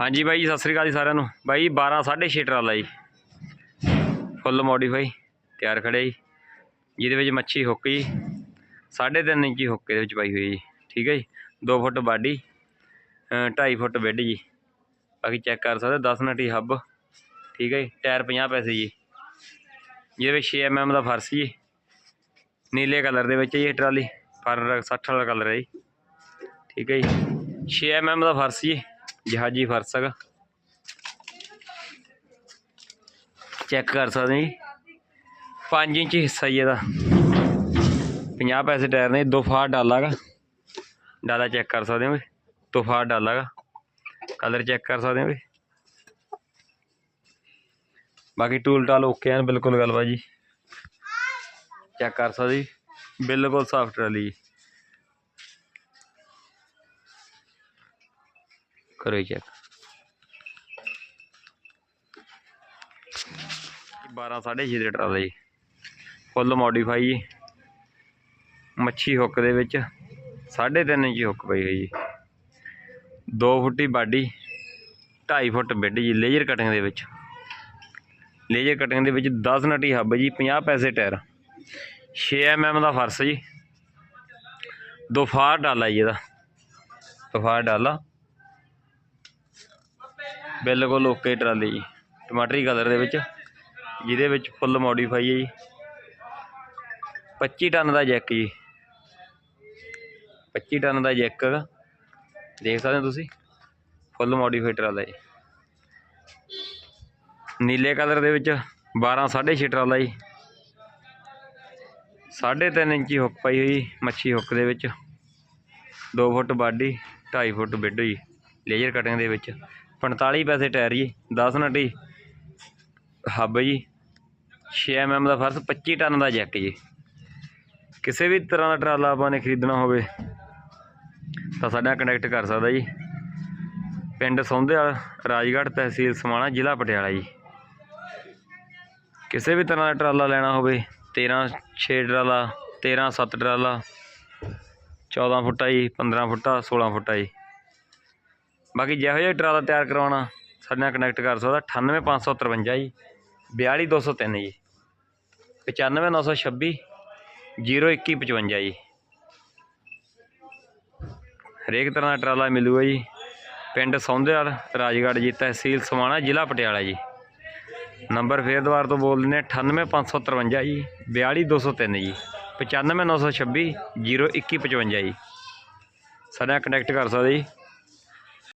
ਹਾਂਜੀ ਬਾਈ ਜੀ ਸਤਿ ਸ੍ਰੀ ਅਕਾਲ ਜੀ ਸਾਰਿਆਂ ਨੂੰ। ਬਾਈ ਜੀ 12 6.5 ਟਰਾਲਾ ਜੀ। ਫੁੱਲ ਮੋਡੀਫਾਈ ਤਿਆਰ ਖੜਿਆ ਜੀ। ਜਿਹਦੇ ਵਿੱਚ ਮੱਛੀ ਹੁੱਕ ਜੀ। 3.5 ਇੰਚੀ ਹੁੱਕ ਇਹਦੇ ਵਿੱਚ ਪਾਈ ਹੋਈ ਜੀ। ਠੀਕ ਹੈ ਜੀ। 2 ਫੁੱਟ ਬਾਡੀ 2.5 ਫੁੱਟ ਬੈੱਡ ਜੀ। ਬਾਕੀ ਚੈੱਕ ਕਰ ਸਕਦੇ 10 ਨਟੀ ਹੱਬ ਠੀਕ ਹੈ ਜੀ। ਟਾਇਰ 50 ਪੈਸੇ ਜੀ। ਜਿਹਦੇ ਵਿੱਚ 6 mm ਦਾ ਫਰਸ਼ ਜੀ। ਨੀਲੇ ਕਲਰ ਦੇ ਵਿੱਚ ਜੀ ਇਹ ਟਰਾਲੀ। ਪਰ 60 ਵਾਲਾ ਕਲਰ ਹੈ ਜੀ। ਠੀਕ ਹੈ ਜੀ। 6 mm ਦਾ ਫਰਸ਼ ਜੀ। ਜਹਾਜੀ ਫਰਸ਼ ਹੈਗਾ। ਚੈੱਕ ਕਰ ਸਕਦੇ ਜੀ। 5 ਇੰਚ ਹਿੱਸਾ ਜੀ ਇਹਦਾ। 50 ਪੈਸੇ ਟਾਇਰ ਨੇ, ਦੋ ਫਾੜ ਡਾਲਾ ਗਾ ਡਾਲਾ ਚੈੱਕ ਕਰ ਸਕਦੇ ਹੋ ਵੀ, ਦੋ ਡਾਲਾ ਗਾ ਕਲਰ ਚੈੱਕ ਕਰ ਸਕਦੇ ਹੋ ਵੀ। ਬਾਕੀ ਟੂਲ ਟਾਲ ਓਕੇ ਹਨ ਬਿਲਕੁਲ ਗੱਲਬਾਤ ਜੀ ਚੈੱਕ ਕਰ ਸਕਦੇ ਜੀ। ਬਿਲਕੁਲ ਸਾਫ਼ ਟਰਾਲੀ ਕਰੋ ਚੈੱਕ 12 6.5 ਦੇ ਟਰਾਲਾ ਜੀ ਫੁੱਲ ਮੋਡੀਫਾਈ ਜੀ। ਮੱਛੀ ਹੁੱਕ ਦੇ ਵਿੱਚ। 3.5 ਇੰਚ ਹੁੱਕ ਪਈ ਹੋਈ ਜੀ। 2 ਫੁੱਟੀ ਬਾਡੀ 2.5 ਫੁੱਟ ਬਿੱਡ ਜੀ ਲੇਜ਼ਰ ਕਟਿੰਗ ਦੇ ਵਿੱਚ। ਲੇਜ਼ਰ ਕਟਿੰਗ ਦੇ ਵਿੱਚ 10 ਨਟੀ ਹੱਬ ਜੀ 50 ਪੈਸੇ ਟਾਇਰ। 6 mm ਦਾ ਫਰਸ਼ ਜੀ। ਦੁਫਾਰ ਡਾਲਾ ਜੀ ਇਹਦਾ। ਫਾਰ ਡਾਲਾ। ਬਿਲਕੁਲ ਓਕੇ ਟਰਾਲੀ ਜੀ। ਟਮਾਟਰੀ ਕਲਰ ਦੇ ਵਿੱਚ, ਜਿਹਦੇ ਵਿੱਚ ਫੁੱਲ ਮੋਡੀਫਾਈ ਹੈ ਜੀ। 25 ਟਨ ਦਾ ਜੈਕ ਜੀ। 25 ਟਨ ਦਾ ਜੈਕ। ਦੇਖ ਸਕਦੇ ਹੋ ਤੁਸੀਂ? ਫੁੱਲ ਮੋਡੀਫਾਈ ਟਰਾਲਾ ਜੀ। ਨੀਲੇ ਕਲਰ ਦੇ ਵਿੱਚ 12 6.5 ਟਰਾਲਾ ਜੀ। 3.5 ਇੰਚੀ ਹੁੱਕ ਪਾਈ ਹੋਈ, ਮੱਛੀ ਹੁੱਕ ਦੇ ਵਿੱਚ। 2 ਫੁੱਟ ਬਾਡੀ 2.5 ਫੁੱਟ ਬਿੱਡ ਜੀ ਲੇਜ਼ਰ ਕਟਿੰਗ ਦੇ ਵਿੱਚ। 45 ਪੈਸੇ ਟਾਇਰ ਜੀ 10 ਨਟੀ। ਹੱਬ ਜੀ 6 mm ਦਾ ਫਰਸ਼ 25 ਟਨ ਦਾ ਜੈਕ ਜੀ। ਕਿਸੇ ਵੀ ਤਰ੍ਹਾਂ ਦਾ ਟਰਾਲਾ ਆਪਾਂ ਨੇ ਖਰੀਦਣਾ ਹੋਵੇ, ਤਾਂ ਸਾਡਾ ਕੰਟੈਕਟ ਕਰ ਸਕਦਾ ਜੀ। ਪਿੰਡ ਸੌਂਦੇਵਾਲ ਰਾਜਗੜ੍ਹ ਤਹਿਸੀਲ ਸਮਾਣਾ, ਜ਼ਿਲ੍ਹਾ ਪਟਿਆਲਾ ਜੀ। ਕਿਸੇ ਵੀ ਤਰ੍ਹਾਂ ਦਾ ਟਰਾਲਾ ਲੈਣਾ ਹੋਵੇ 13 6 ਟਰਾਲਾ 13 7 ਟਰਾਲਾ 14 ਫੁੱਟਾ ਜੀ 15 ਫੁੱਟਾ 16 ਫੁੱਟਾ ਜੀ। ਬਾਕੀ ਜਿਹੋ ਜਿਹਾ ਟਰਾਲਾ ਤਿਆਰ ਕਰਵਾਉਣਾ, ਸਾਡੇ ਨਾਲ ਕਨੈਕਟ ਕਰ ਸਕਦਾ 98553 ਜੀ 42203 ਜੀ 95926 02155 ਜੀ। ਹਰੇਕ ਤਰ੍ਹਾਂ ਦਾ ਟਰਾਲਾ ਮਿਲੂਗਾ ਜੀ। ਪਿੰਡ ਸੌਂਦੇਵਾਲ, ਰਾਜਗੜ੍ਹ ਜੀ, ਤਹਿਸੀਲ ਸਮਾਣਾ, ਜ਼ਿਲ੍ਹਾ ਪਟਿਆਲਾ ਜੀ। ਨੰਬਰ ਫੇਰ ਦੁਬਾਰਾ ਤੋਂ ਬੋਲ ਦਿੰਦੇ ਹਾਂ 98553 ਜੀ 42203 ਜੀ 95926 02155 ਜੀ। ਸਾਡੇ ਨਾਲ ਕਨੈਕਟ ਕਰ ਸਕਦੇ ਜੀ।